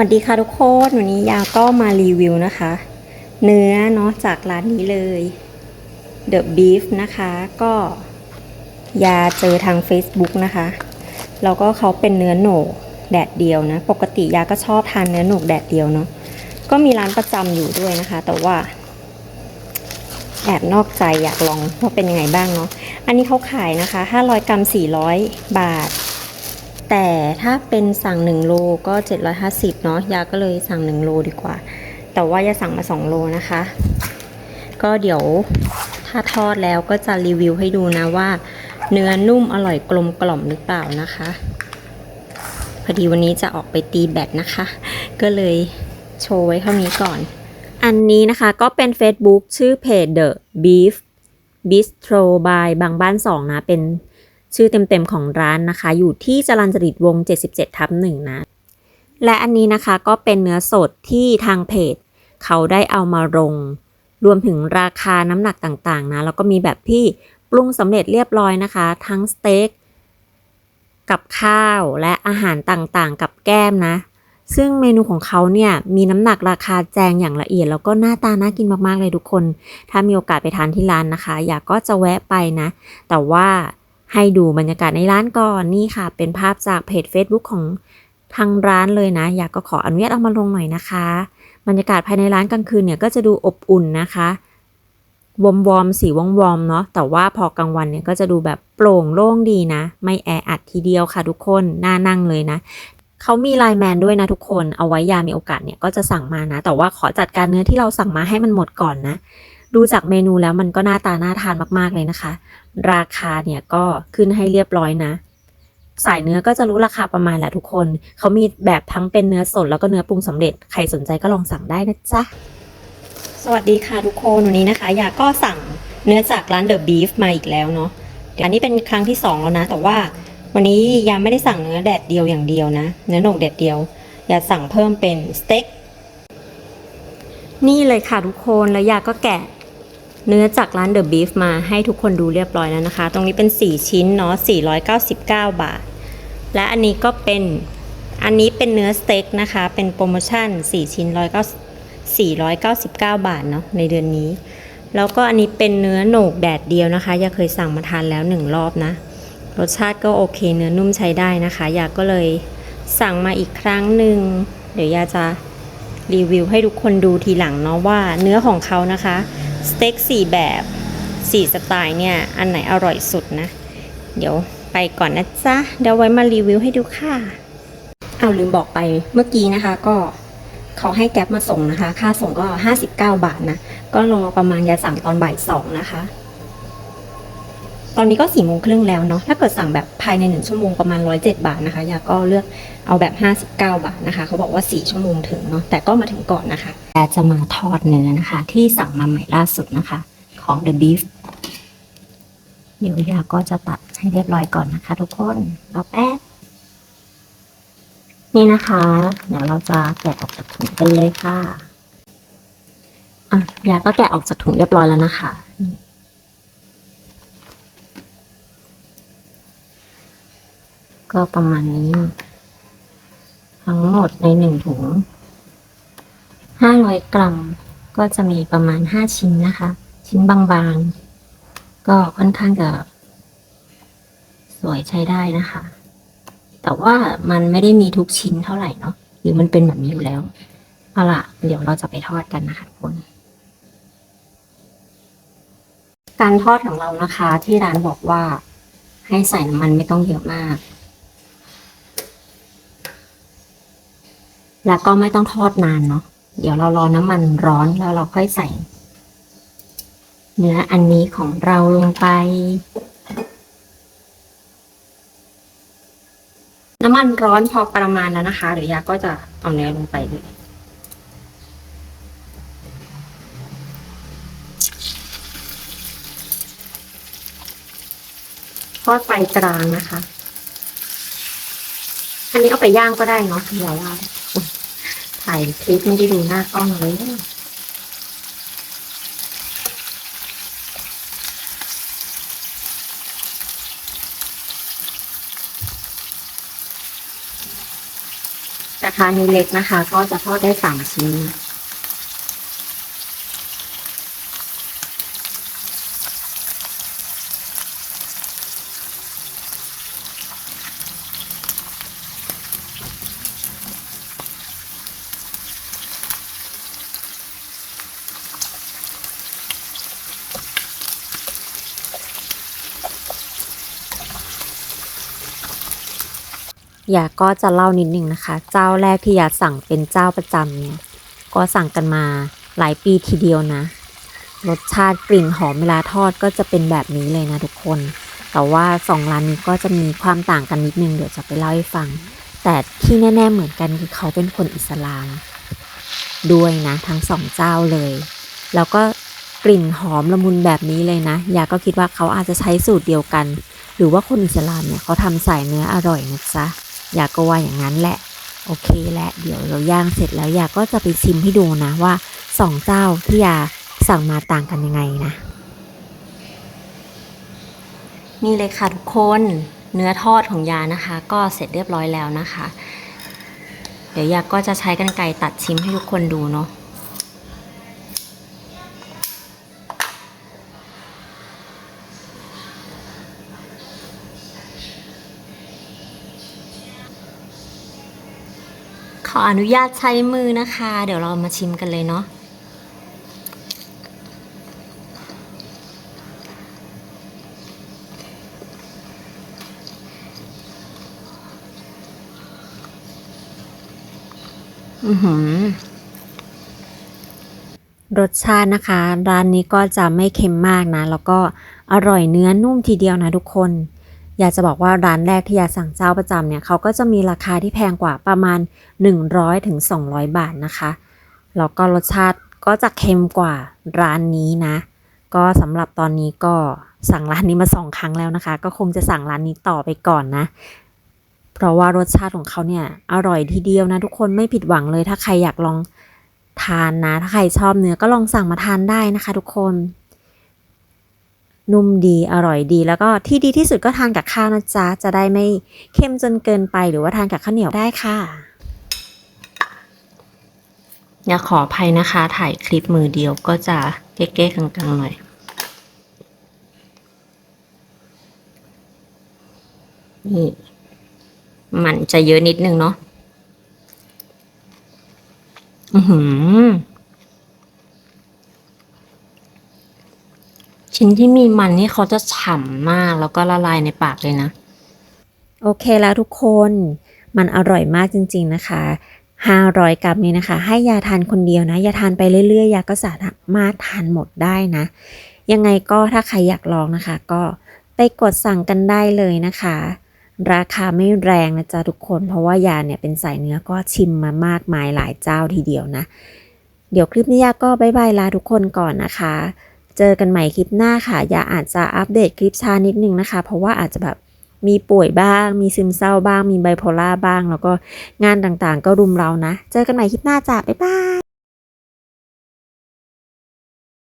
วัสดีค่ะทุกคนวันนี้ยาก็มารีวิวนะคะ เนื้อเนาะจากร้านนี้เลย The Beef นะคะก็ยาเจอทาง Facebook นะคะแล้วก็เขาเป็นเนื้อหนกแดดเดียวนะ ปกติยาก็ชอบทานเนื้อหนกแดดเดียวเนาะก็มีร้านประจำอยู่ด้วยนะคะ แต่ว่า แอบนอกใจอยากลองว่าเป็นยังไงบ้างเนาะอันนี้เขาขายนะคะ 500 กรัม 400 บาท แต่ถ้าเป็นสั่ง 1 โลก็ 750 เนาะยาก็เลยสั่ง 1 โลดีกว่า แต่ว่ายาสั่งมา 2 โลนะคะ ก็เดี๋ยวถ้าทอดแล้วก็จะรีวิวให้ดูนะว่า เนื้อนุ่มอร่อยกลมกล่อมหรือเปล่านะคะพอดีวันนี้จะออกไปตีแบตนะคะ ก็เลยโชว์ไว้เท่านี้ก่อน อันนี้นะคะก็เป็น Facebook ชื่อเพจ The Beef Bistro by บางบ้าน2นะเป็น ชื่อเต็มๆของร้านนะคะ อยู่ที่จรัญจริตวง 77 ทับหนึ่งนะ และอันนี้นะคะก็เป็นเนื้อสดที่ทางเพจ เขาได้เอามาลง รวมถึงราคาน้ำหนักต่างๆนะแล้วก็มีแบบที่ปรุงสำเร็จเรียบร้อยนะคะ ทั้งสเต็กกับข้าวและอาหารต่างๆ กับแก้มนะ ซึ่งเมนูของเขาเนี่ยมีน้ำหนักราคาแจงอย่างละเอียด แล้วก็หน้าตาน่ากินมากๆเลยทุกคน ถ้ามีโอกาสไปทานที่ร้านนะคะ อยากก็จะแวะไปนะ แต่ว่า ให้ดูบรรยากาศในร้านก่อนนี่ค่ะ เป็นภาพจากเพจ Facebook ของทางร้านเลยนะ อยากก็ขออนุญาตเอามาลงหน่อยนะคะ บรรยากาศภายในร้านกลางคืนเนี่ยก็จะดูอบอุ่นนะคะวอมวอมสีวอมวอมเนาะแต่ว่าพอกลางวันเนี่ยก็จะดูแบบโปร่งโล่งดีนะ ไม่แออัดทีเดียวค่ะทุกคนน่านั่งเลยนะเขามีไลน์แมนด้วยนะทุกคนเอาไว้ยามีโอกาสเนี่ยก็จะสั่งมานะ แต่ว่าขอจัดการเนื้อที่เราสั่งมาให้มันหมดก่อนนะ ดูจากเมนูแล้วมันก็หน้าตาน่าทานมากๆเลยนะคะ ราคาเนี่ยก็ขึ้นให้เรียบร้อยนะ สายเนื้อก็จะรู้ราคาประมาณแหละทุกคน เขามีแบบทั้งเป็นเนื้อสดแล้วก็เนื้อปรุงสำเร็จ ใครสนใจก็ลองสั่งได้นะจ๊ะ สวัสดีค่ะทุกคนวันนี้นะคะ อยากก็สั่งเนื้อจากร้าน The Beef มาอีกแล้วเนาะอันนี้เป็นครั้งที่สองแล้วนะ แต่ว่าวันนี้ยังไม่ได้สั่งเนื้อแดดเดียวอย่างเดียวนะ เนื้อหนกแดดเดียว อยากสั่งเพิ่มเป็นสเต็กนี่เลยค่ะทุกคนแล้วยาก็แกะ เนื้อจากร้าน The Beef มาให้ทุกคนดูเรียบร้อยแล้วนะคะ ตรงนี้เป็น 4 ชิ้นเนาะ499 บาท และอันนี้ก็เป็น อันนี้เป็นเนื้อสเต็กนะคะ เป็นโปรโมชั่น 4 ชิ้น499 บาทเนาะในเดือนนี้ แล้วก็อันนี้เป็นเนื้อโหนกแดดเดียวนะคะ ยาเคยสั่งมาทานแล้วหนึ่งรอบนะ รสชาติก็โอเค เนื้อนุ่มใช้ได้นะคะ ยาก็เลยสั่งมาอีกครั้งหนึ่ง เดี๋ยวยาจะรีวิวให้ทุกคนดูทีหลังเนาะว่าเนื้อของเขานะคะ สเต็กสี่แบบสี่สไตล์เนี่ย อันไหนอร่อยสุดนะ เดี๋ยวไปก่อนนะจ๊ะ เดี๋ยวไว้มารีวิวให้ดูค่ะ เอาลืมบอกไปเมื่อกี้นะคะก็เขาให้แก๊ปมาส่งนะคะ ค่าส่งก็ 59 บาทนะ ก็รอประมาณยาสั่งตอนบ่ายสองนะคะ ตอนนี้ก็สี่โมงครึ่งแล้วเนาะถ้าเกิดสั่งแบบภายในหนึ่งชั่วโมงประมาณร้อยเจ็ดบาทนะคะยาก็เลือกเอาแบบห้าสิบเก้าบาทนะคะเขาบอกว่าสี่ชั่วโมงถึงเนาะแต่ก็มาถึงก่อนนะคะยาจะมาทอดเนื้อนะคะ ที่สั่งมาใหม่ล่าสุดนะคะ ของ The Beef เดี๋ยวยาก็จะตัดให้เรียบร้อยก่อนนะคะ ทุกคนรอแป๊บนี่นะคะ เดี๋ยวเราจะแกะออกจากถุงกันเลยค่ะอะยาก็แกะออกจากถุงเรียบร้อยแล้วนะคะ ก็ประมาณนี้ ทั้งหมดในหนึ่งถุงห้าร้อยกรัม ก็จะมีประมาณห้าชิ้นนะคะ ชิ้นบางๆ ก็ค่อนข้างจะสวยใช้ได้นะคะ แต่ว่ามันไม่ได้มีทุกชิ้นเท่าไหร่เนาะหรือมันเป็นแบบนี้อยู่แล้วเอาล่ะ เดี๋ยวเราจะไปทอดกันนะคะทุกคนการทอดของเรานะคะ ที่ร้านบอกว่าให้ใส่น้ำมันไม่ต้องเยอะมาก แล้วก็ไม่ต้องทอดนานเนาะเดี๋ยวเรารอน้ำมันร้อนแล้วเราค่อยใส่ เนื้ออันนี้ของเราลงไป น้ำมันร้อนพอประมาณแล้วนะคะ เดี๋ยวยาก็จะเอาเนื้อลงไปเลยทอดไฟกลางนะคะ อันนี้เอาไปย่างก็ได้เนาะเดี๋ยวว่า ถ่ายคลิปไม่ได้ดูหน้ากล้องเลยราคานี้เล็กนะคะ ก็จะทอดได้สามชิ้น ยาก็จะเล่านิดนึงนะคะ เจ้าแรกที่ยาสั่งเป็นเจ้าประจำเนี่ย ก็สั่งกันมาหลายปีทีเดียวนะ รสชาติกลิ่นหอมเวลาทอดก็จะเป็นแบบนี้เลยนะทุกคน แต่ว่าสองร้านนี้ก็จะมีความต่างกันนิดนึงเดี๋ยวจะไปเล่าให้ฟัง แต่ที่แน่ ๆเหมือนกันคือเขาเป็นคนอิสลาม ด้วยนะทั้งสองเจ้าเลย แล้วก็กลิ่นหอมละมุนแบบนี้เลยนะ ยาก็คิดว่าเขาอาจจะใช้สูตรเดียวกัน หรือว่าคนอิสลามเนี่ยเขาทำใส่เนื้ออร่อยนะจ๊ะ ยาก็ว่าอย่างนั้นแหละ โอเคแหละเดี๋ยวเราย่างเสร็จแล้วยาก็จะไปชิมให้ดูนะว่าสองเจ้าที่ยาสั่งมาต่างกันยังไงนะ นี่เลยค่ะทุกคนเนื้อทอดของยานะคะ ก็เสร็จเรียบร้อยแล้วนะคะ เดี๋ยวยาก็จะใช้กรรไกรตัดชิมให้ทุกคนดูเนาะ ขออนุญาตใช้มือนะคะ เดี๋ยวเรามาชิมกันเลยเนาะอือหือรสชาตินะคะ ร้านนี้ก็จะไม่เค็มมากนะ แล้วก็อร่อยเนื้อนุ่มทีเดียวนะทุกคน อยากจะบอกว่าร้านแรกที่อยากสั่งเจ้าประจำเนี่ยเขาก็จะมีราคาที่แพงกว่าประมาณ 100ถึง200บาทนะคะ แล้วก็รสชาติก็จะเค็มกว่าร้านนี้นะ ก็สำหรับตอนนี้ก็สั่งร้านนี้มาสองครั้งแล้วนะคะ ก็คงจะสั่งร้านนี้ต่อไปก่อนนะ เพราะว่ารสชาติของเขาเนี่ยอร่อยทีเดียวนะทุกคนไม่ผิดหวังเลยถ้าใครอยากลองทานนะ ถ้าใครชอบเนื้อก็ลองสั่งมาทานได้นะคะ ทุกคน นุ่มดีอร่อยดี แล้วก็ที่ดีที่สุดก็ทานกับข้าวนะจ๊ะ จะได้ไม่เค็มจนเกินไปหรือว่าทานกับข้าวเหนียวได้ค่ะอย่าขออภัยนะคะ ถ่ายคลิปมือเดียวก็จะเก๊ๆกังๆหน่อยนี่มันจะเยอะนิดนึงเนาะอือหือ ชิ้นที่มีมันนี่เขาจะฉ่ำมากแล้วก็ละลายในปากเลยนะ โอเคแล้วทุกคนมันอร่อยมากจริง ๆนะคะ 500 กรัมนี้นะคะ ให้ยาทานคนเดียวนะ ยาทานไปเรื่อยๆ ยาก็สามารถทานหมดได้นะ ยังไงก็ถ้าใครอยากลองนะคะ ก็ไปกดสั่งกันได้เลยนะคะ ราคาไม่แรงนะจ๊ะทุกคน เพราะว่ายาเนี่ยเป็นสายเนื้อก็ชิมมามากมายหลายเจ้าทีเดียวนะ เดี๋ยวคลิปนี้ยาก็บายบายลาทุกคนก่อนนะคะ เจอกันใหม่คลิปหน้าค่ะยาอาจจะอัปเดตคลิปช้านิดนึงนะคะ เพราะว่าอาจจะแบบมีป่วยบ้าง มีซึมเศร้าบ้าง มีไบโพล่าบ้าง แล้วก็งานต่างๆ ก็รุมเรานะ เจอกันใหม่คลิปหน้าจ้าบ๊ายบาย